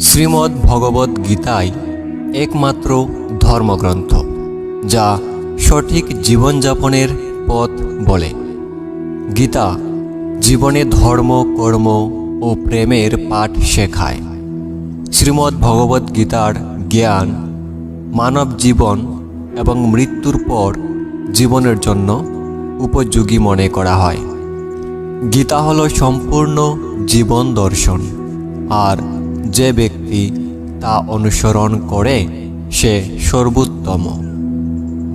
শ্রীমদ্ ভগবদ্ গীতাই একমাত্র ধর্মগ্রন্থ, যা সঠিক জীবনযাপনের পথ বলে। গীতা জীবনে ধর্ম, কর্ম ও প্রেমের পাঠ শেখায়। শ্রীমদ্ ভগবদ্ গীতার জ্ঞান মানব জীবন এবং মৃত্যুর পর জীবনের জন্য উপযোগী মনে করা হয়। গীতা হলো সম্পূর্ণ জীবন দর্শন, আর যে ব্যক্তি তা অনুসরণ করে, সে সর্বোত্তম।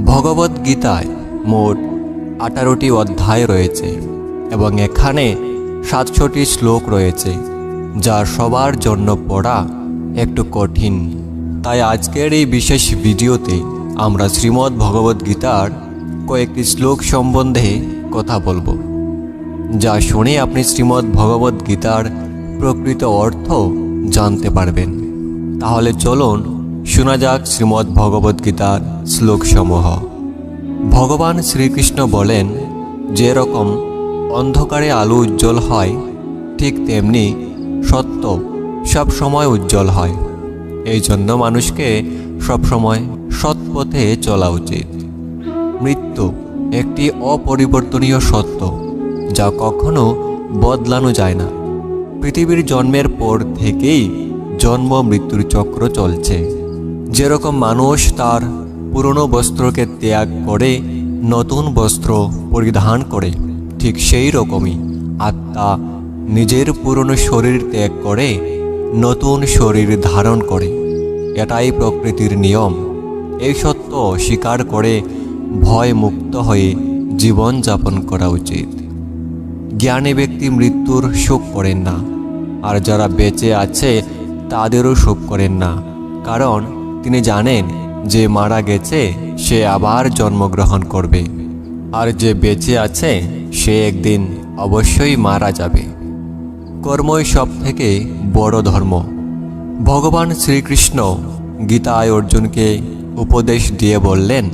ভগবদ্ গীতায় মোট আঠারোটি অধ্যায় রয়েছে এবং এখানে সাতশোটি শ্লোক রয়েছে, যা সবার জন্য পড়া একটু কঠিন। তাই আজকের এই বিশেষ ভিডিওতে আমরা শ্রীমদ্ ভগবদ্ গীতার কয়েকটি শ্লোক সম্বন্ধে কথা বলব, যা শুনে আপনি শ্রীমদ্ ভগবদ্ গীতার প্রকৃত অর্থ জানতে পারবেন। তাহলে চলুন শোনা যাক শ্রীমদ্ ভগবদ্ গীতার শ্লোকসমূহ। ভগবান শ্রীকৃষ্ণ বলেন যে রকম অন্ধকারে আলো উজ্জ্বল হয়, ঠিক তেমনি সত্য সব সময় উজ্জ্বল হয়। এই জন্য মানুষকে সবসময় সৎ পথে চলা উচিত। মৃত্যু একটি অপরিবর্তনীয় সত্য, যা কখনো বদলানো যায় না। পৃথিবীর জন্মের পর থেকেই জন্ম মৃত্যুর চক্র চলছে। যেরকম মানুষ তার পুরনো বস্ত্রকে ত্যাগ করে, নতুন বস্ত্র পরিধান করে, ঠিক সেই রকমই আত্মা নিজের পুরনো শরীর ত্যাগ করে, নতুন শরীর ধারণ করে। এটাই প্রকৃতির নিয়ম। এই সত্য স্বীকার করে ভয় মুক্ত হয়ে জীবন যাপন করা উচিত। জ্ঞানী ব্যক্তি মৃত্যুর শোক করেন না। আর যারা বেঁচে আছে, তাদেরও শোক করেন না। কারণ তিনি জানেন, যে মারা গেছে, সে আবার জন্মগ্রহণ করবে। আর যে বেঁচে আছে, সে একদিন অবশ্যই মারা যাবে। কর্মই সব থেকে বড় ধর্ম। ভগবান শ্রীকৃষ্ণ গীতায় অর্জুনকে উপদেশ দিয়ে বললেন,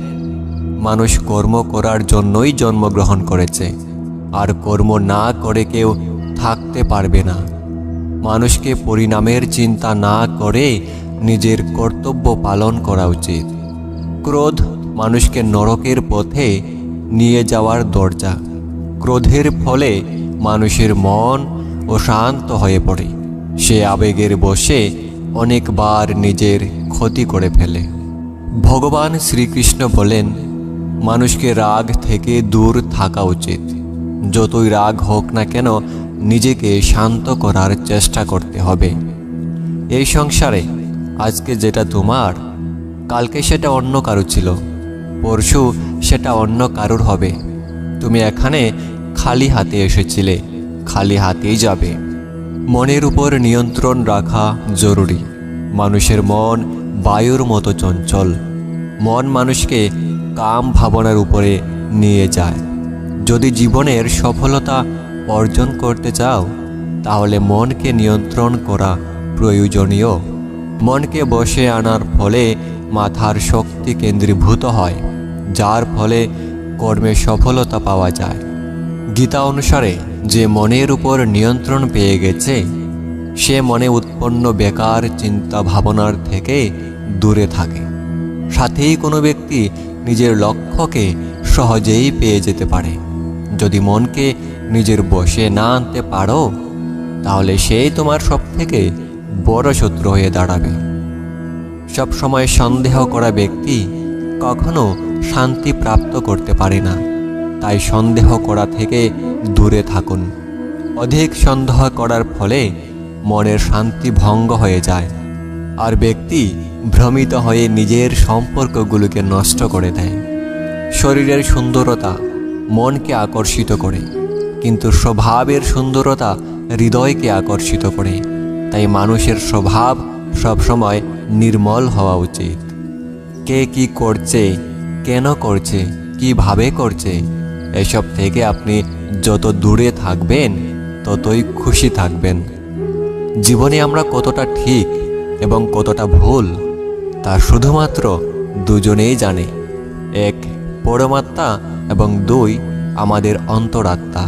মানুষ কর্ম করার জন্যই জন্মগ্রহণ করেছে। আর কর্ম না করে কেউ থাকতে পারবে না। মানুষকে পরিণামের চিন্তা না করে নিজের কর্তব্য পালন করা উচিত। ক্রোধ মানুষকে নরকের পথে নিয়ে যাওয়ার দরজা। ক্রোধের ফলে মানুষের মন অশান্ত হয়ে পড়ে। সে আবেগের বসে অনেকবার নিজের ক্ষতি করে ফেলে। ভগবান শ্রীকৃষ্ণ বলেন, মানুষকে রাগ থেকে দূর থাকা উচিত। যতই রাগ হোক না কেন নিজেকে শান্ত করার চেষ্টা করতে হবে। এই সংসারে আজকে যেটা তোমার, কালকে সেটা অন্য কারও ছিল, পরশু সেটা অন্য কারুর হবে। তুমি এখানে খালি হাতে এসেছিলে, খালি হাতেই যাবে। মনের উপর নিয়ন্ত্রণ রাখা জরুরি। মানুষের মন বায়ুর মতো চঞ্চল। মন মানুষকে কাম ভাবনার উপরে নিয়ে যায়। যদি জীবনের সফলতা অর্জন করতে চাও, তাহলে মনকে নিয়ন্ত্রণ করা প্রয়োজনীয়। মনকে বসে আনার ফলে মাথার শক্তি কেন্দ্রীভূত হয়, যার ফলে কর্মে সফলতা পাওয়া যায়। গীতা অনুসারে যে মনের উপর নিয়ন্ত্রণ পেয়ে গেছে, সে মনে উৎপন্ন বেকার চিন্তা ভাবনার থেকে দূরে থাকে। সাথেই কোনো ব্যক্তি নিজের লক্ষ্যকে সহজেই পেয়ে যেতে পারে। যদি মনকে নিজের বসে না আনতে পারো, তাহলে সেই তোমার সব থেকে বড় শত্রু হয়ে দাঁড়াবে। সব সময় সন্দেহ করা ব্যক্তি কখনো শান্তি প্রাপ্ত করতে পারে না। তাই সন্দেহ করা থেকে দূরে থাকুন। অধিক সন্দেহ করার ফলে মনের শান্তি ভঙ্গ হয়ে যায়। আর ব্যক্তি ভ্রমিত হয়ে নিজের সম্পর্কগুলোকে নষ্ট করে দেয়। শরীরের সুন্দরতা মনকে আকর্ষিত করে, কিন্তু স্বভাবের সুন্দরতা হৃদয়কে আকর্ষিত করে। তাই মানুষের স্বভাব সবসময় নির্মল হওয়া উচিত। কে কি করছে, কেন করছে, কীভাবে করছে, এসব থেকে আপনি যত দূরে থাকবেন, ততই খুশি থাকবেন। জীবনে আমরা কতটা ঠিক এবং কতটা ভুল, তা শুধুমাত্র দুজনেই জানে। এক পরমাত্মা এবং দুই আমাদের অন্তরাত্মা।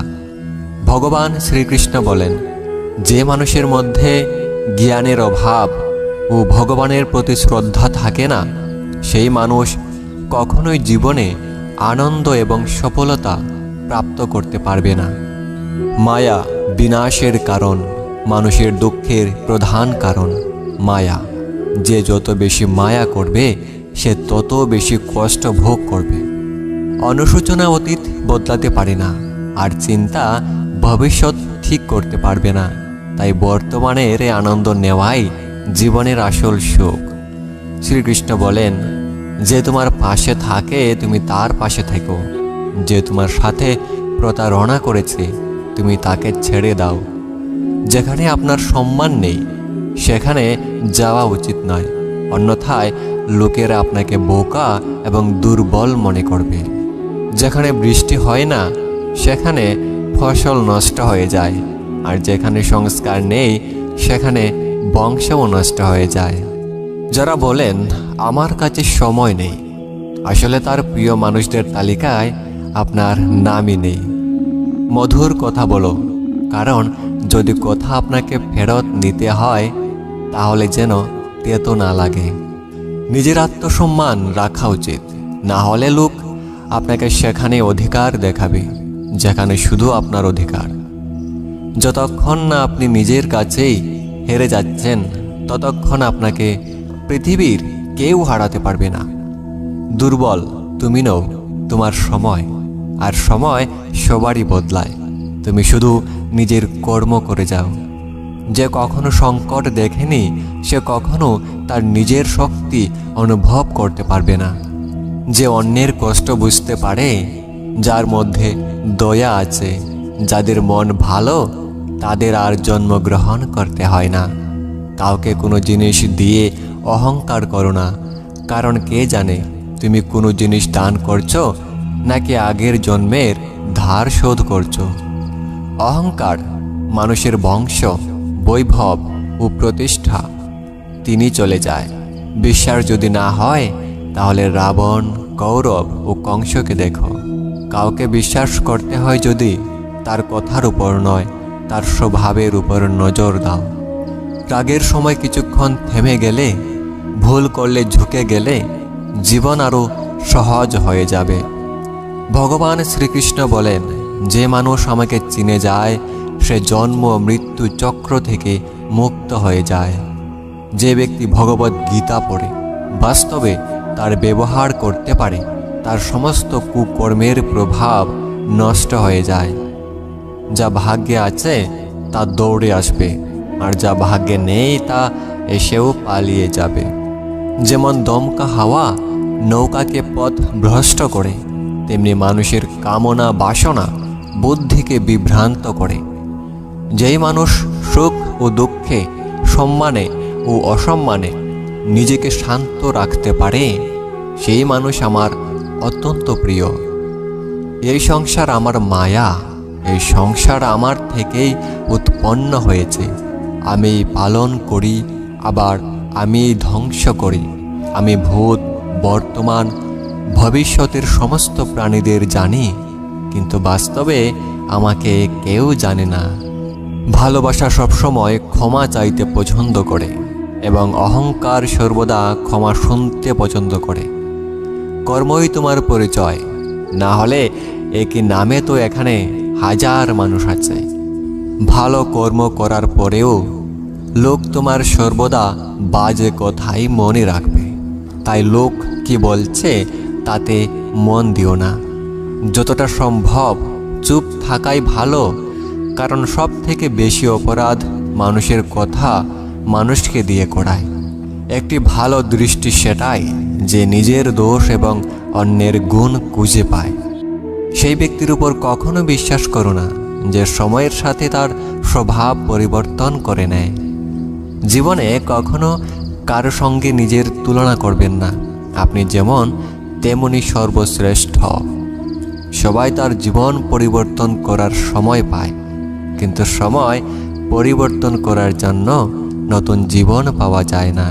ভগবান শ্রীকৃষ্ণ বলেন, যে মানুষের মধ্যে জ্ঞানের অভাব ও ভগবানের প্রতি শ্রদ্ধা থাকে না, সেই মানুষ কখনোই জীবনে আনন্দ এবং সফলতা প্রাপ্ত করতে পারবে না। মায়া বিনাশের কারণ, মানুষের দুঃখের প্রধান কারণ মায়া। যে যত বেশি মায়া করবে, সে তত বেশি কষ্ট ভোগ করবে। অনুশোচনা অতীত বদলাতে পারে না, আর চিন্তা ভবিষ্যৎ ঠিক করতে পারবে না। তাই বর্তমানের আনন্দ নেওয়াই জীবনের আসল সুখ শ্রীকৃষ্ণ বলেন, যে তোমার পাশে থাকে, তুমি তার পাশে থেকো। যে তোমার সাথে প্রতারণা করেছে, তুমি তাকে ছেড়ে দাও। যেখানে আপনার সম্মান নেই, সেখানে যাওয়া উচিত নয়। অন্যথায় লোকেরা আপনাকে বোকা এবং দুর্বল মনে করবে। যেখানে বৃষ্টি হয় না, সেখানে ফসল নষ্ট হয়ে যায়। আর যেখানে সংস্কার নেই, সেখানে বংশও নষ্ট হয়ে যায়। যারা বলেন, আমার কাছে সময় নেই। আসলে তার প্রিয় মানুষদের তালিকায় আপনার নামই নেই। মধুর কথা বলো, কারণ যদি কথা আপনাকে ফেরত নিতে হয়, তাহলে যেন তেতো না লাগে। নিজের আত্মসম্মান রাখা উচিত, না হলে লোক আপনাকে সেখানে অধিকার দেখাবে, যেখানে শুধু আপনার অধিকার। যতক্ষণ না আপনি নিজের কাছেই হেরে যাচ্ছেন, ততক্ষণ আপনাকে পৃথিবীর কেউ হারাতে পারবে না। দুর্বল তুমি নও, তোমার সময়, আর সময় সবারই বদলায়। তুমি শুধু নিজের কর্ম করে যাও। যে কখনো সংকট দেখেনি, সে কখনো তার নিজের শক্তি অনুভব করতে পারবে না। যে অন্যের কষ্ট বুঝতে পারে, যার মধ্যে দয়া আছে, যাদের মন ভালো, তাদের আর জন্মগ্রহণ করতে হয় না। কাউকে কোনো জিনিস দিয়ে অহংকার করো না, কারণ কে জানে তুমি কোনো জিনিস দান করছ, নাকি আগের জন্মের ধার শোধ করছ। অহংকার মানুষের বংশ, বৈভব ও প্রতিষ্ঠা তিনি চলে যায়। বিশ্বাস যদি না হয় তাহলে রাবণ, কৌরব ও কংসকে দেখো। কাউকে বিশ্বাস করতে হয় যদি তার কথার উপর নয়, তার স্বভাবের উপর নজর দাও। রাগের সময় কিছুক্ষণ থেমে গেলে, ভুল করলে ঝুঁকে গেলে জীবন আরও সহজ হয়ে যাবে। ভগবান শ্রীকৃষ্ণ বলেন, যে মানুষ আমাকে চিনে যায়, সে জন্ম মৃত্যু চক্র থেকে মুক্ত হয়ে যায়। যে ব্যক্তি ভগবত গীতা পড়ে, বাস্তবে তার ব্যবহার করতে পারে। তার সমস্ত কুকর্মের প্রভাব নষ্ট হয়ে যায়। যা ভাগ্যে আছে, তা দৌড়ে আসবে, আর যা ভাগ্যে নেই, তা এসেও পালিয়ে যাবে। যেমন দমকা হাওয়া নৌকাকে পথ ভ্রষ্ট করে, তেমনি মানুষের কামনা বাসনা বুদ্ধিকে বিভ্রান্ত করে। যেই মানুষ সুখ ও দুঃখে সম্মানে ও অসম্মানে নিজেকে শান্ত রাখতে পারে সেই মানুষ আমার অত্যন্ত প্রিয়। এই সংসার আমার মায়া, এই সংসার আমার থেকেই উৎপন্ন হয়েছে। আমি পালন করি, আবার আমি ধ্বংস করি। আমি ভূত, বর্তমান, ভবিষ্যতের সমস্ত প্রাণীদের জানি, কিন্তু বাস্তবে আমাকে কেউ জানে না। ভালোবাসা সবসময় ক্ষমা চাইতে পছন্দ করে এবং অহংকার সর্বদা ক্ষমা শুনতে পছন্দ করে। কর্মই তোমার পরিচয়। না হলে একই নামে তো এখানে হাজার মানুষ আছে। ভালো কর্ম করার পরেও লোক তোমার সর্বদা বাজে কথাই মনে রাখবে। তাই লোক কি বলছে তাতে মন দিও না। যতটা সম্ভব চুপ থাকাই ভালো, কারণ সব থেকে বেশি অপরাধ মানুষের কথা মানুষকে দিয়ে করায় একটি ভালো দৃষ্টি সেটাই। যে নিজের দোষ এবং অন্যের গুণ খুঁজে পায়। সেই ব্যক্তির উপর কখনো বিশ্বাস করো না যে সময়ের সাথে তার স্বভাব পরিবর্তন করে নেয়। জীবনে কখনো কারও সঙ্গে নিজের তুলনা করবেন না। আপনি যেমন, তেমনি সর্বশ্রেষ্ঠ। সবাই তার জীবন পরিবর্তন করার সময় পায়। কিন্তু সময় পরিবর্তন করার জন্য নতুন জীবন পাওয়া যায় না।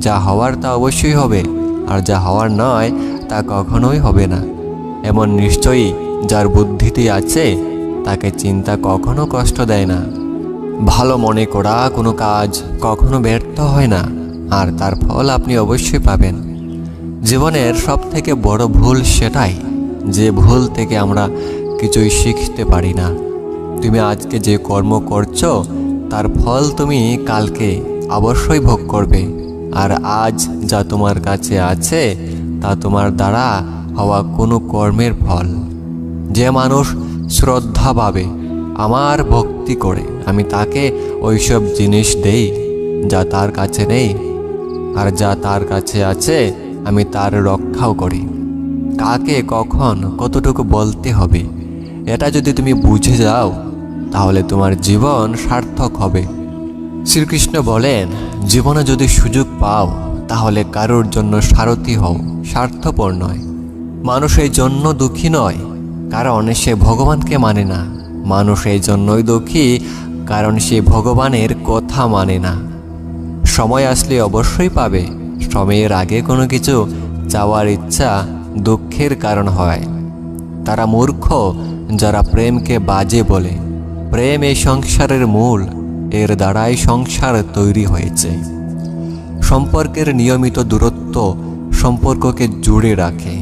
যা হওয়ার তা অবশ্যই হবে। আর যা হওয়ার নয়, তা কখনোই হবে না। এমন নিশ্চয়ই যার বুদ্ধিতে আছে, তাকে চিন্তা কখনো কষ্ট দেয় না। ভালো মনে করা কোনো কাজ কখনো ব্যর্থ হয় না, আর তার ফল আপনি অবশ্যই পাবেন। জীবনের সব থেকে বড় ভুল সেটাই, যে ভুল থেকে আমরা কিছুই শিখতে পারি না। তুমি আজকে যে কর্ম করছ, তার ফল তুমি কালকে অবশ্যই ভোগ করবে। আর আজ যা তোমার কাছে আছে, তা তোমার দ্বারা হওয়া কোনো কর্মের ফল। যে মানুষ শ্রদ্ধা পাবে আমার ভক্তি করে, আমি তাকে ওইসব জিনিস দেই যা তার কাছে নেই। আর যা তার কাছে আছে, আমি তার রক্ষাও করি। কাকে, কখন, কতটুকু বলতে হবে, এটা যদি তুমি বুঝে যাও, তাহলে তোমার জীবন সার্থক হবে। শ্রীকৃষ্ণ বলেন, জীবনে যদি সুযোগ পাও, তাহলে কারোর জন্য সারথি হও, স্বার্থপর নয়। মানুষ এই জন্য দুঃখী নয়, কারণ সে ভগবানকে মানে না। মানুষ এই জন্যই দুঃখী, কারণ সে ভগবানের কথা মানে না। সময় আসলে অবশ্যই পাবে। সময়ের আগে কোনো কিছু চাওয়ার ইচ্ছা দুঃখের কারণ হয়। তারা মূর্খ, যারা প্রেমকে বাজে বলে। প্রেম এই সংসারের মূল। এর দ্বারাই সংসার তৈরি হয়েছে। সম্পর্কের নিয়মিত দূরত্ব সম্পর্ককে জুড়ে রাখে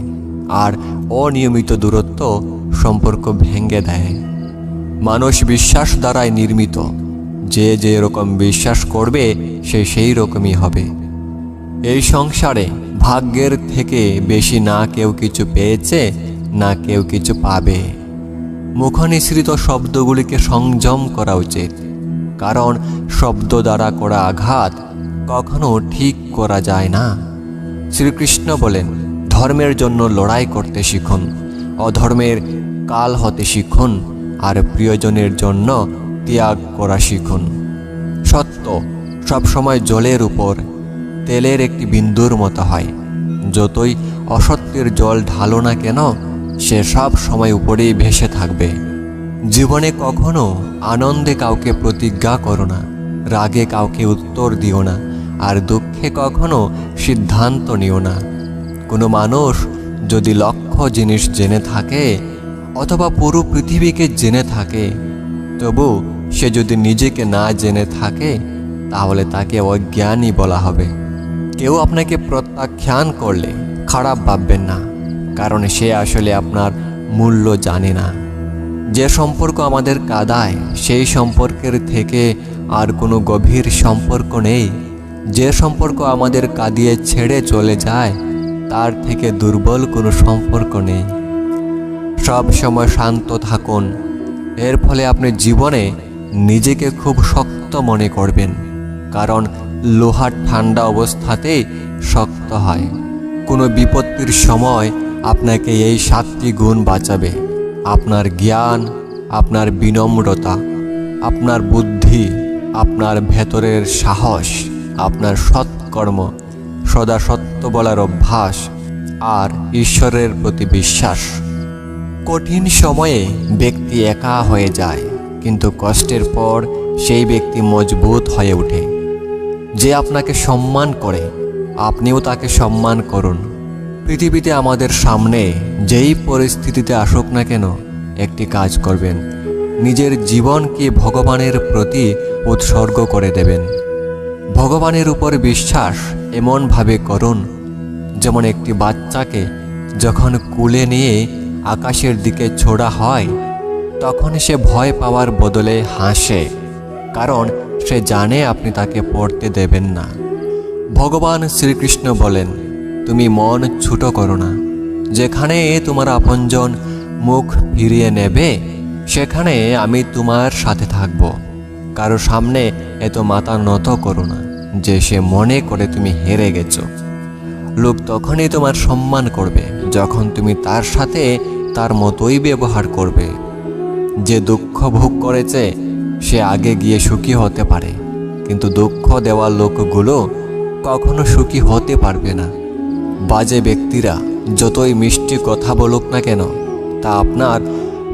আর অনিয়মিত দূরত্ব সম্পর্ক ভেঙে দেয়। মানুষ বিশ্বাস দ্বারাই নির্মিত। যে যে রকম বিশ্বাস করবে, সে সেই রকমই হবে। এই সংসারে ভাগ্যের থেকে বেশি না কেউ কিছু পেয়েছে, না কেউ কিছু পাবে। মুখনিসৃত শব্দগুলিকে সংযম করা উচিত। কারণ শব্দ দ্বারা করা আঘাত কখনো ঠিক করা যায় না। শ্রীকৃষ্ণ বলেন, ধর্মের জন্য লড়াই করতে শিখুন, অধর্মের কাল হতে শিখুন, আর প্রিয়জনের জন্য ত্যাগ করা শিখুন। সত্য, সবসময় জলের উপর, তেলের একটি বিন্দুর মতো হয়। যতই অসত্যের জল ঢালো না কেন, সে সব সময় উপরেই ভেসে থাকবে। জীবনে কখনো আনন্দে কাউকে প্রতিজ্ঞা করো না, রাগে কাউকে উত্তর দিও না, আর দুঃখে কখনো সিদ্ধান্ত নিও না। কোনো মানুষ যদি লক্ষ জিনিস জেনে থাকে, অথবা পুরো পৃথিবীকে জেনে থাকে, তবু সে যদি নিজেকে না জেনে থাকে, তাহলে তাকে অজ্ঞানী বলা হবে। কেউ আপনাকে প্রত্যাখ্যান করলে খারাপ ভাববেন না, কারণ সে আসলে আপনার মূল্য জানে না। যে সম্পর্ক আমাদের কাদায়, সেই সম্পর্কের থেকে আর কোনো গভীর সম্পর্ক নেই। যে সম্পর্ক আমাদের কাঁদিয়ে ছেড়ে চলে যায়, তার থেকে দুর্বল কোনো সম্পর্ক নেই। সব সময় শান্ত থাকুন। এর ফলে আপনি জীবনে নিজেকে খুব শক্ত মনে করবেন, কারণ লোহার ঠান্ডা অবস্থাতেই শক্ত হয়। কোনো বিপত্তির সময় আপনাকে এই সাতটি গুণ বাঁচাবে। আপনার জ্ঞান, আপনার বিনম্রতা, আপনার বুদ্ধি, আপনার ভেতরের সাহস, আপনার সৎকর্ম, সদা সত্য বলার অভ্যাস আর ঈশ্বরের প্রতি বিশ্বাস। কঠিন সময়ে ব্যক্তি একা হয়ে যায়, কিন্তু কষ্টের পর সেই ব্যক্তি মজবুত হয়ে ওঠে। যে আপনাকে সম্মান করে, আপনিও তাকে সম্মান করুন। পৃথিবীতে আমাদের সামনে যেই পরিস্থিতিতে আসুক না কেন, একটি কাজ করবেন। নিজের জীবনকে ভগবানের প্রতি উৎসর্গ করে দেবেন। ভগবানের উপর বিশ্বাস এমনভাবে করুন, যেমন একটি বাচ্চাকে যখন কুলে নিয়ে আকাশের দিকে ছোড়া হয়, তখন সে ভয় পাওয়ার বদলে হাসে, কারণ সে জানে আপনি তাকে পড়তে দেবেন না। ভগবান শ্রীকৃষ্ণ বলেন তুমি মন ছুটো করো না। যেখানে তোমার আপনজন মুখ ফিরিয়ে নেবে, সেখানে আমি তোমার সাথে থাকব। কারও সামনে এত মাথা নত করো না, যে সে মনে করে তুমি হেরে গেছো। লোক তখনই তোমার সম্মান করবে, যখন তুমি তার সাথে তার মতোই ব্যবহার করবে। যে দুঃখ ভোগ করেছে, সে আগে গিয়ে সুখী হতে পারে। কিন্তু দুঃখ দেওয়া লোকগুলো কখনো সুখী হতে পারবে না। বাজে ব্যক্তিরা যতই মিষ্টি কথা বলুক না কেন, তা আপনার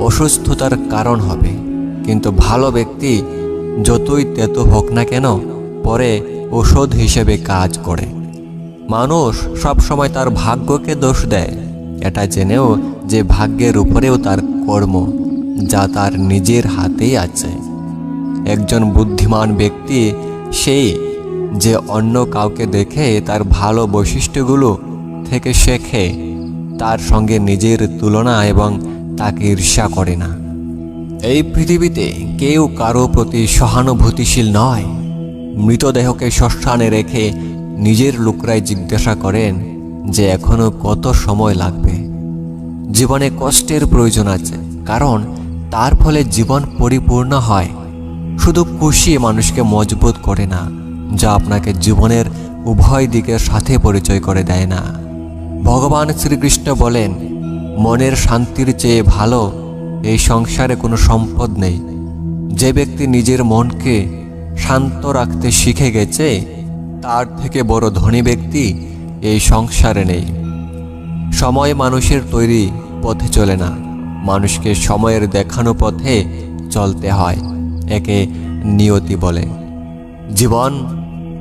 অসুস্থতার কারণ হবে। কিন্তু ভালো ব্যক্তি যতই তেতো হোক না কেন, পরে ওষুধ হিসেবে কাজ করে। মানুষ সবসময় তার ভাগ্যকে দোষ দেয়। এটা জেনেও যে ভাগ্যের উপরেও তার কর্ম, যা তার নিজের হাতেই আছে। একজন বুদ্ধিমান ব্যক্তি সেই যে অন্য কাউকে দেখে তার ভালো বৈশিষ্ট্যগুলো থেকে শেখে তার সঙ্গে নিজের তুলনা এবং তাকে ঈর্ষা করে না। এই পৃথিবীতে কেউ কারও প্রতি সহানুভূতিশীল নয়। মৃতদেহকে শ্মশানে রেখে নিজের লোকরাই জিজ্ঞাসা করেন যে এখনও কত সময় লাগবে। জীবনে কষ্টের প্রয়োজন আছে, কারণ তার ফলে জীবন পরিপূর্ণ হয়। শুধু খুশি মানুষকে মজবুত করে না, যা আপনাকে জীবনের উভয় দিকের সাথে পরিচয় করে দেয় না। ভগবান শ্রীকৃষ্ণ বলেন, মনের শান্তির চেয়ে ভালো এই সংসারে কোনো সম্পদ নেই। যে ব্যক্তি নিজের মনকে শান্ত রাখতে শিখে গেছে, তার থেকে বড় ধনী ব্যক্তি এই সংসারে নেই। সময় মানুষের তৈরি পথে চলে না, মানুষকে সময়ের দেখানো পথে চলতে হয়, একে নিয়তি বলে। জীবন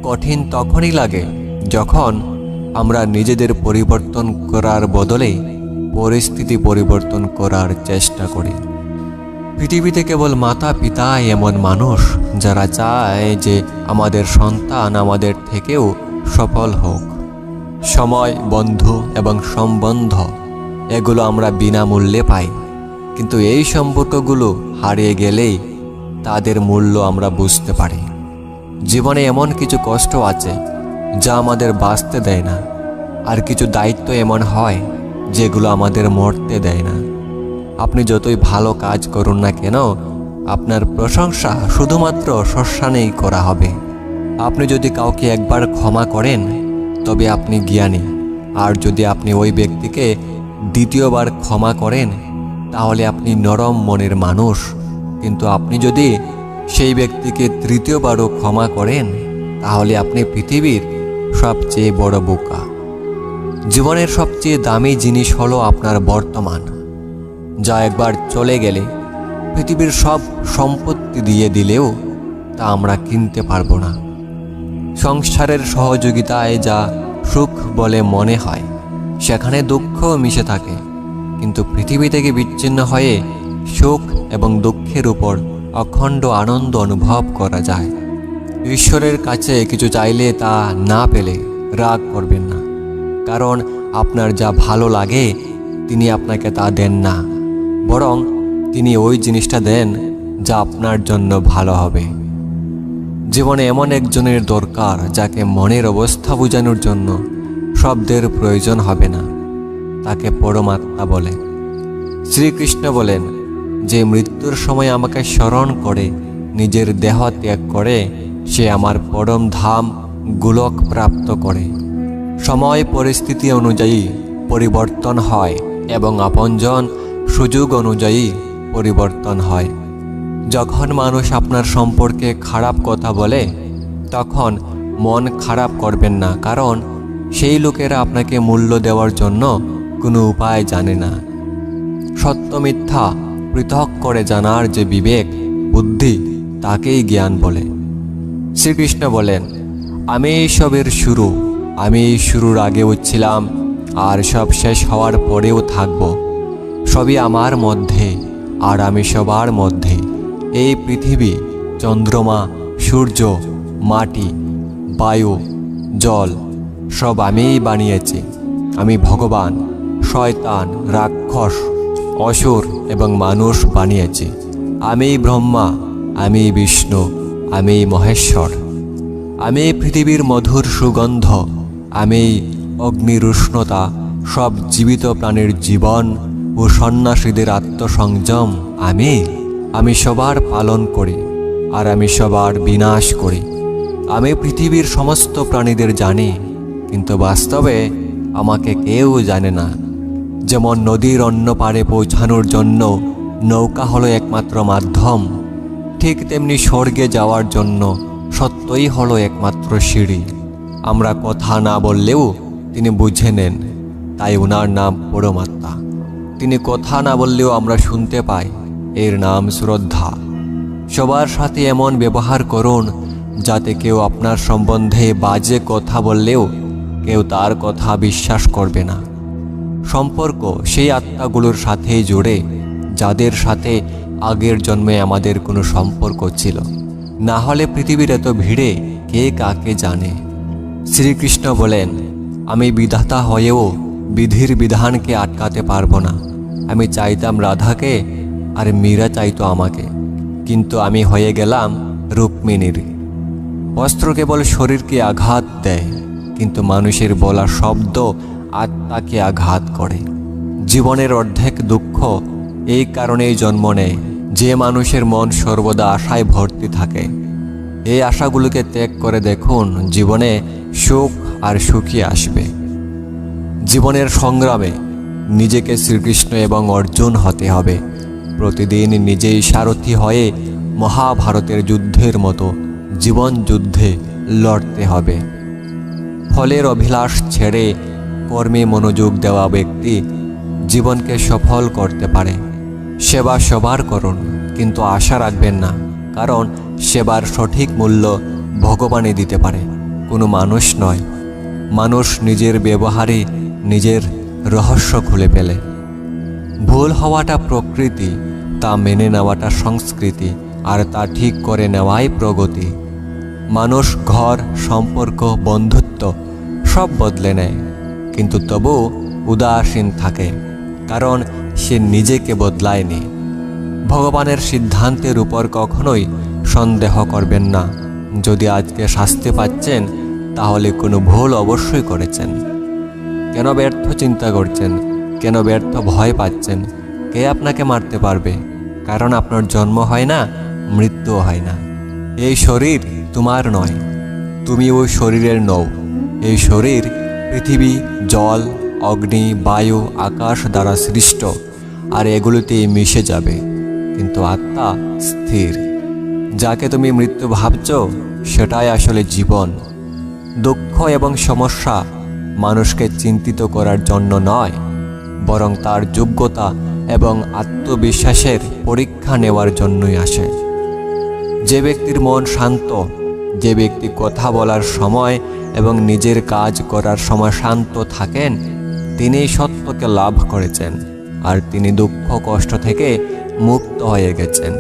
কঠিন তখনই লাগে যখন আমরা নিজেদের পরিবর্তন করার বদলে পরিস্থিতি পরিবর্তন করার চেষ্টা করি। পৃথিবীতে কেবল মাতা পিতাই এমন মানুষ যারা চায় যে আমাদের সন্তান আমাদের থেকেও সফল হোক। সময়, বন্ধু এবং সম্বন্ধ, এগুলো আমরা বিনামূল্যে পাই। কিন্তু এই সম্পর্কগুলো হারিয়ে গেলেই তাদের মূল্য আমরা বুঝতে পারি। জীবনে এমন কিছু কষ্ট আছে যা আমাদের বাঁচতে দেয় না। আর কিছু দায়িত্ব এমন হয়, যেগুলো আমাদের মরতে দেয় না। আপনি যতই ভালো কাজ করুন না কেন, আপনার প্রশংসা শুধুমাত্র শ্মশানেই করা হবে। আপনি যদি কাউকে একবার ক্ষমা করেন, তবে আপনি জ্ঞানী। আর যদি আপনি ওই ব্যক্তিকে দ্বিতীয়বার ক্ষমা করেন, তাহলে আপনি নরম মনের মানুষ। কিন্তু আপনি যদি সেই ব্যক্তিকে তৃতীয়বারও ক্ষমা করেন, তাহলে আপনি পৃথিবীর সবচেয়ে বড় বোকা। জীবনের সবচেয়ে দামি জিনিস হলো আপনার বর্তমান। যা একবার চলে গেলে পৃথিবীর সব সম্পত্তি দিয়ে দিলেও তা আমরা কিনতে পারব না। সংসারের সহযোগিতায় যা সুখ বলে মনে হয়, সেখানে দুঃখও মিশে থাকে। কিন্তু পৃথিবী থেকে বিচ্ছিন্ন হয়ে সুখ এবং দুঃখের উপর অখণ্ড আনন্দ অনুভব করা যায়। ঈশ্বরের কাছে কিছু চাইলে তা না পেলে রাগ করবেন না। কারণ আপনার যা ভালো লাগে, তিনি আপনাকে তা দেন না। বরং তিনি ওই জিনিসটা দেন যা আপনার জন্য ভালো হবে। জীবনে এমন একজনের দরকার যাকে মনের অবস্থা বোঝানোর জন্য শব্দের প্রয়োজন হবে না। তাকে পরমাত্মা বলে। শ্রীকৃষ্ণ বলেন, যে মৃত্যুর সময় আমাকে স্মরণ করে, নিজের দেহ ত্যাগ করে সে আমার পরম ধাম গোলক প্রাপ্ত করে। সময় পরিস্থিতি অনুযায়ী পরিবর্তন হয় এবং আপনজন সুযোগ অনুযায়ী পরিবর্তন হয়। যখন মানুষ আপনার সম্পর্কে খারাপ কথা বলে, তখন মন খারাপ করবেন না, কারণ সেই লোকেরা আপনাকে মূল্য দেওয়ার জন্য কোনো উপায় জানে না। সত্য মিথ্যা পৃথক করে জানার যে বিবেক, বুদ্ধি, তাকেই জ্ঞান বলে। শ্রীকৃষ্ণ বলেন, আমি সবের শুরু। আমি শুরুর আগেও ছিলাম আর সব শেষ হওয়ার পরেও থাকব। সবই আমার মধ্যে আর আমি সবার মধ্যে। এই পৃথিবী চন্দ্রমা, সূর্য, মাটি, বায়ু, জল, সব আমিই বানিয়েছি। আমি ভগবান, শয়তান, রাক্ষস, অসুর এবং মানুষ বানিয়েছি। আমি ব্রহ্মা আমি বিষ্ণু। আমি মহেশ্বর। আমি পৃথিবীর মধুর সুগন্ধ। আমি অগ্নির উষ্ণতা। সব জীবিত প্রাণীর জীবন ও সন্ন্যাসীদের আত্মসংযম। আমি আমি সবার পালন করি আর আমি সবার বিনাশ করি। আমি পৃথিবীর সমস্ত প্রাণীদের জানি, কিন্তু বাস্তবে আমাকে কেউ জানে না। যেমন নদীর অন্য পারে পৌঁছানোর জন্য নৌকা হলো একমাত্র মাধ্যম। ঠিক তেমনি স্বর্গে যাওয়ার জন্য সত্যই হলো একমাত্র সিঁড়ি। আমরা কথা না বললেও তিনি বুঝে নেন, তাই ওনার নাম পরমাত্মা। তিনি কথা না বললেও আমরা শুনতে পাই, এর নাম শ্রদ্ধা। সবার সাথে এমন ব্যবহার করুন, যাতে কেউ আপনার সম্বন্ধে বাজে কথা বললেও কেউ তার কথা বিশ্বাস করবে না। সম্পর্ক সেই আত্মাগুলোর সাথেই জুড়ে, যাদের সাথে আগের জন্মে আমাদের কোনো সম্পর্ক ছিল। না হলে পৃথিবীর এত ভিড়ে কে কাকে জানে? শ্রীকৃষ্ণ বলেন, আমি বিধাতা হয়েও বিধির বিধানকে আটকাতে পারব না। আমি চাইতাম রাধাকে আর মীরা চাইতো আমাকে। কিন্তু আমি হয়ে গেলাম রুক্মিণীর। অস্ত্র কেবল শরীরকে আঘাত দেয়, কিন্তু মানুষের বলা শব্দ আত্মাকে আঘাত করে। জীবনের অর্ধেক দুঃখ এই কারণেই জন্ম নেয়। যে মানুষের মন সর্বদা আশায় ভর্তি থাকে। এই আশাগুলোকে ত্যাগ করে দেখুন, জীবনে সুখ আর সুখী আসবে। জীবনের সংগ্রামে নিজেকে শ্রীকৃষ্ণ এবং অর্জুন হতে হবে। প্রতিদিন নিজেই সারথি হয়ে মহাভারতের যুদ্ধের মতো জীবন যুদ্ধে লড়তে হবে। ফলের অভিলাষ ছেড়ে কর্মে মনোযোগ দেওয়া ব্যক্তি জীবনকে সফল করতে পারে। সেবা সবার করুন, কিন্তু আশা রাখবেন না, কারণ সেবার সঠিক মূল্য ভগবানই দিতে পারে, কোনো মানুষ নয়। মানুষ নিজের ব্যবহারে নিজের রহস্য খুলে ফেলে। ভুল হওয়াটা প্রকৃতি, তা মেনে নেওয়াটা সংস্কৃতি, আর তা ঠিক করে নেওয়াই প্রগতি। মানুষ ঘর, সম্পর্ক, বন্ধুত্ব সব বদলে নেয়, কিন্তু তবু উদাসীন থাকে। কারণ সে নিজেকে বদলায়নি। ভগবানের সিদ্ধান্তের উপর কখনোই সন্দেহ করবেন না। যদি আজকে শাস্তি পাচ্ছেন, তাহলে কোনো ভুল অবশ্যই করেছেন। কেন ব্যর্থ চিন্তা করছেন? কেন ব্যর্থ ভয় পাচ্ছেন? কে আপনাকে মারতে পারবে? কারণ আপনার জন্ম হয় না, মৃত্যুও হয় না। এই শরীর তোমার নয়। তুমি ওই শরীরের নও। এই শরীর পৃথিবী, জল অগ্নি, বায়ু, আকাশ দ্বারা সৃষ্ট, আর এগুলোতেই মিশে যাবে। কিন্তু আত্মা স্থির। যাকে তুমি মৃত্যু ভাবছ, সেটাই আসলে জীবন। দুঃখ এবং সমস্যা মানুষকে চিন্তিত করার জন্য নয়, বরং তার যোগ্যতা এবং আত্মবিশ্বাসের পরীক্ষা নেওয়ার জন্যই আসে। যে ব্যক্তির মন শান্ত, যে ব্যক্তি কথা বলার সময় এবং নিজের কাজ করার সময় শান্ত থাকেন তিনি সত্যকে লাভ করেছেন আর তিনি দুঃখ, কষ্ট থেকে মুক্ত হয়ে গেছেন।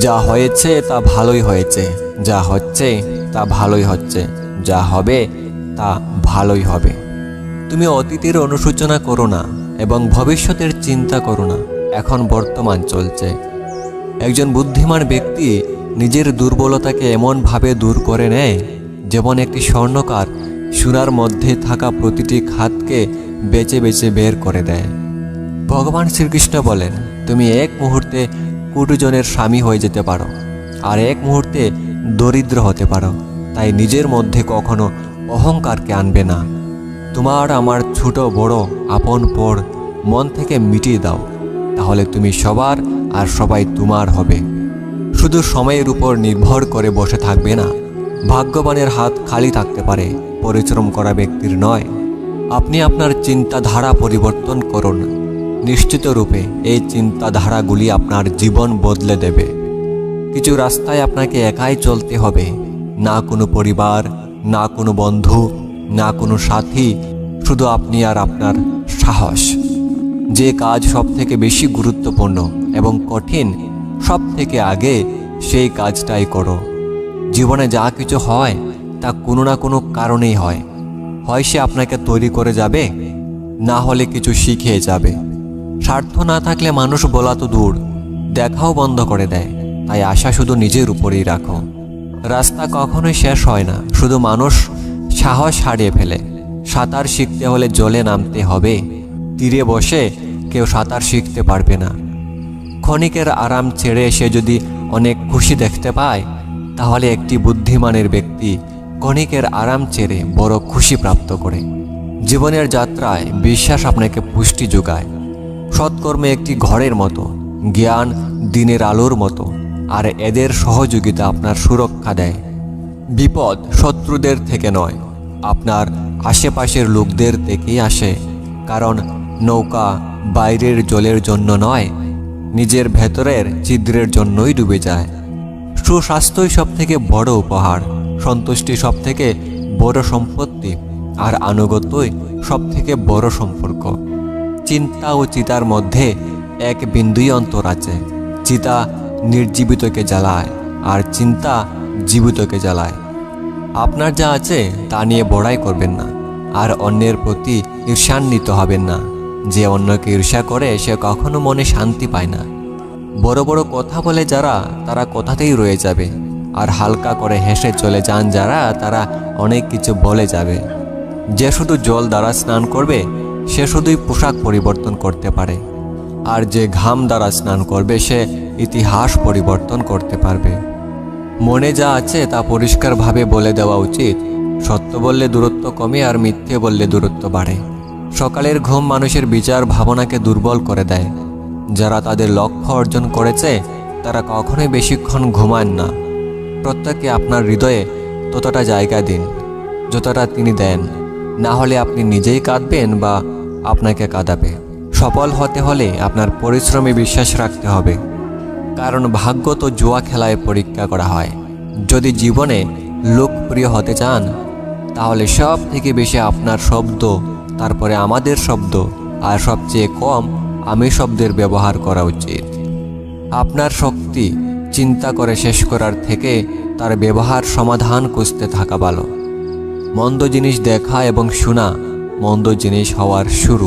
যা হয়েছে তা ভালোই হয়েছে, যা হচ্ছে তা ভালোই হচ্ছে, যা হবে তা ভালোই হবে। তুমি অতীতের অনুশোচনা করো না এবং ভবিষ্যতের চিন্তা করো না, এখন বর্তমান চলছে। একজন বুদ্ধিমান ব্যক্তি নিজের দুর্বলতাকে এমনভাবে দূর করে নেয়, যেমন একটি স্বর্ণকার সুরার মধ্যে থাকা প্রতিটি খাতকে বেছে বেছে বের করে দেয়। ভগবান শ্রীকৃষ্ণ বলেন, তুমি এক মুহূর্তে কুটুজনের স্বামী হয়ে যেতে পারো আর এক মুহূর্তে দরিদ্র হতে পারো। তাই নিজের মধ্যে কখনো অহংকারকে আনবে না। তোমার আমার ছোট বড় আপন পর মন থেকে মিটিয়ে দাও, তাহলে তুমি সবার আর সবাই তোমার হবে। শুধু সময়ের উপর নির্ভর করে বসে থাকবে না, ভাগ্যবানের হাত খালি থাকতে পারে, পরিশ্রম করা ব্যক্তির নয়। আপনি আপনার চিন্তাধারা পরিবর্তন করুন। নিশ্চিত রূপে এই চিন্তাধারাগুলি আপনার জীবন বদলে দেবে। কিছু রাস্তায় আপনাকে একাই চলতে হবে। না কোনো পরিবার, না কোনো বন্ধু, না কোনো সাথী, শুধু আপনি আর আপনার সাহস। যে কাজ সব থেকে বেশি গুরুত্বপূর্ণ এবং কঠিন সব থেকে আগে সেই কাজটাই করো। জীবনে যা কিছু হয়, তা কোনো না কোনো কারণেই হয়। হয় সে আপনাকে তৈরি করে যাবে, না হলে কিছু শিখিয়ে যাবে। স্বার্থ না থাকলে মানুষ বলা তো দূর, দেখাও বন্ধ করে দেয়। তাই আশা শুধু নিজের উপরেই রাখো। রাস্তা কখনোই শেষ হয় না, শুধু মানুষ সাহস হারিয়ে ফেলে। সাঁতার শিখতে হলে জলে নামতে হবে। তীরে বসে কেউ সাঁতার শিখতে পারবে না। ক্ষণিকের আরাম ছেড়ে সে যদি অনেক খুশি দেখতে পায়, তাহলে একটি বুদ্ধিমানের ব্যক্তি ক্ষণিকের আরাম চেরে বড় খুশি প্রাপ্ত করে। জীবনের যাত্রায় বিশ্বাস আপনাকে পুষ্টি যোগায়। সৎকর্মে একটি ঘরের মতো, জ্ঞান দিনের আলোর মতো, আর এদের সহযোগিতা আপনার সুরক্ষা দেয়। বিপদ শত্রুদের থেকে নয়, আপনার আশেপাশের লোকদের থেকেই আসে। কারণ নৌকা বাইরের জলের জন্য নয়, নিজের ভেতরের ছিদ্রের জন্যই ডুবে যায়। সুস্বাস্থ্যই সব থেকে বড় উপহার। সন্তুষ্টি সব থেকে বড় সম্পত্তি আর আনুগত্যই সব থেকে বড় সম্পর্ক। চিন্তা ও চিতার মধ্যে এক বিন্দুই অন্তর আছে। চিতা নির্জীবিতকে জ্বালায় আর চিন্তা জীবিতকে জ্বালায়। আপনার যা আছে তা নিয়ে বড়াই করবেন না আর অন্যের প্রতি ঈর্ষান্বিত হবেন না। যে অন্যকে ঈর্ষা করে সে কখনো মনে শান্তি পায় না। বড় বড় কথা বলে যারা তারা কথাতেই রয়ে যাবে। আর হালকা করে হেসে চলে যান যারা, তারা অনেক কিছু বলে যাবে। যে শুধু জল দ্বারা স্নান করবে, সে শুধুই পোশাক পরিবর্তন করতে পারে। আর যে ঘাম দ্বারা স্নান করবে, সে ইতিহাস পরিবর্তন করতে পারবে। মনে যা আছে তা পরিষ্কারভাবে বলে দেওয়া উচিত। সত্য বললে দূরত্ব কমে আর মিথ্যে বললে দূরত্ব বাড়ে। সকালের ঘুম মানুষের বিচার ভাবনাকে দুর্বল করে দেয়। যারা তাদের লক্ষ্য অর্জন করেছে, তারা কখনোই বেশিক্ষণ ঘুমান না। প্রত্যেককে আপনার হৃদয়ে ততটা জায়গা দিন, যতটা তিনি দেন। না হলে আপনি নিজেই কাঁদবেন বা আপনাকে কাঁদাবে। সফল হতে হলে আপনার পরিশ্রমে বিশ্বাস রাখতে হবে। কারণ ভাগ্য তো জুয়া খেলায় পরীক্ষা করা হয়। যদি জীবনে লোকপ্রিয় হতে চান, তাহলে সব থেকে বেশি আপনার শব্দ, তারপরে আমাদের শব্দ, আর সবচেয়ে কম আমি শব্দের ব্যবহার করা উচিত। আপনার শক্তি চিন্তা করে শেষ করার থেকে তার ব্যবহার সমাধান খুঁজতে থাকা ভালো। মন্দ জিনিস দেখা এবং শোনা মন্দ জিনিস হওয়ার শুরু।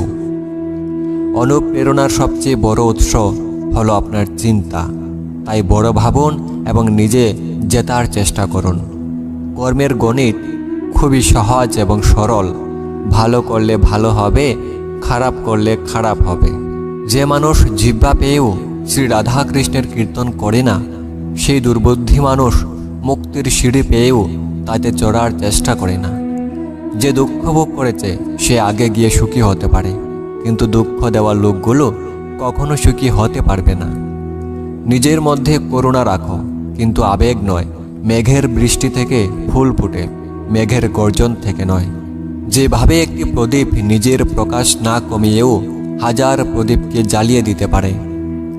অনুপ্রেরণার সবচেয়ে বড় উৎস হলো আপনার চিন্তা। তাই বড় ভাবুন এবং নিজে জেতার চেষ্টা করুন। কর্মের গণিত খুবই সহজ এবং সরল। ভালো করলে ভালো হবে, খারাপ করলে খারাপ হবে। যে মানুষ জিহ্বা পেয়েও শ্রী রাধাকৃষ্ণের কীর্তন করে না সেই দুর্বুদ্ধি মানুষ মুক্তির সিঁড়ি পেয়েও তাতে চড়ার চেষ্টা করে না। যে দুঃখ ভোগ করেছে, সে আগে গিয়ে সুখী হতে পারে। কিন্তু দুঃখ দেওয়া লোকগুলো কখনো সুখী হতে পারবে না। নিজের মধ্যে করুণা রাখো, কিন্তু আবেগ নয়। মেঘের বৃষ্টি থেকে ফুল ফুটে, মেঘের গর্জন থেকে নয়। যেভাবে একটি প্রদীপ নিজের প্রকাশ না কমিয়েও হাজার প্রদীপকে জ্বালিয়ে দিতে পারে,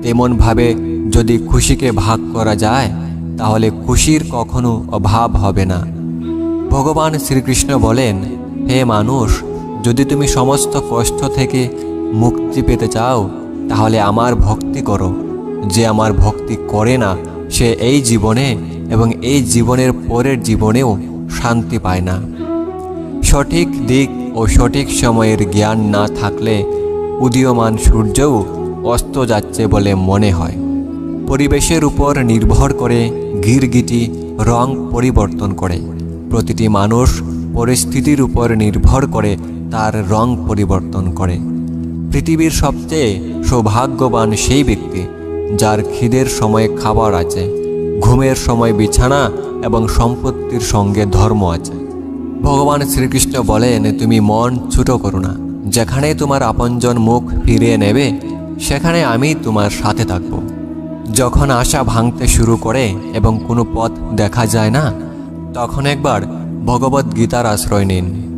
তেমনভাবে যদি খুশিকে ভাগ করা যায়, তাহলে খুশির কখনো অভাব হবে না। ভগবান শ্রীকৃষ্ণ বলেন, হে মানুষ, যদি তুমি সমস্ত কষ্ট থেকে মুক্তি পেতে চাও, তাহলে আমার ভক্তি করো। যে আমার ভক্তি করে না, সে এই জীবনে এবং এই জীবনের পরের জীবনেও শান্তি পায় না। সঠিক দিক ও সঠিক সময়ের জ্ঞান না থাকলে উদীয়মান সূর্যও অস্ত যাচ্ছে বলে মনে হয়। পরিবেশের উপর নির্ভর করে গিরগিটি রং পরিবর্তন করে। প্রতিটি মানুষ পরিস্থিতির উপর নির্ভর করে তার রং পরিবর্তন করে। পৃথিবীর সবচেয়ে সৌভাগ্যবান সেই ব্যক্তি যার খিদের সময় খাবার আছে, ঘুমের সময় বিছানা এবং সম্পত্তির সঙ্গে ধর্ম আছে। ভগবান শ্রীকৃষ্ণ বলেন, তুমি মন ছুটো করো না। যেখানে তোমার আপনজন মুখ ফিরিয়ে নেবে, সেখানে আমি তোমার সাথে থাকব। যখন আশা ভাঙতে শুরু করে এবং কোনো পথ দেখা যায় না, তখন একবার ভগবত গীতার আশ্রয় নিন।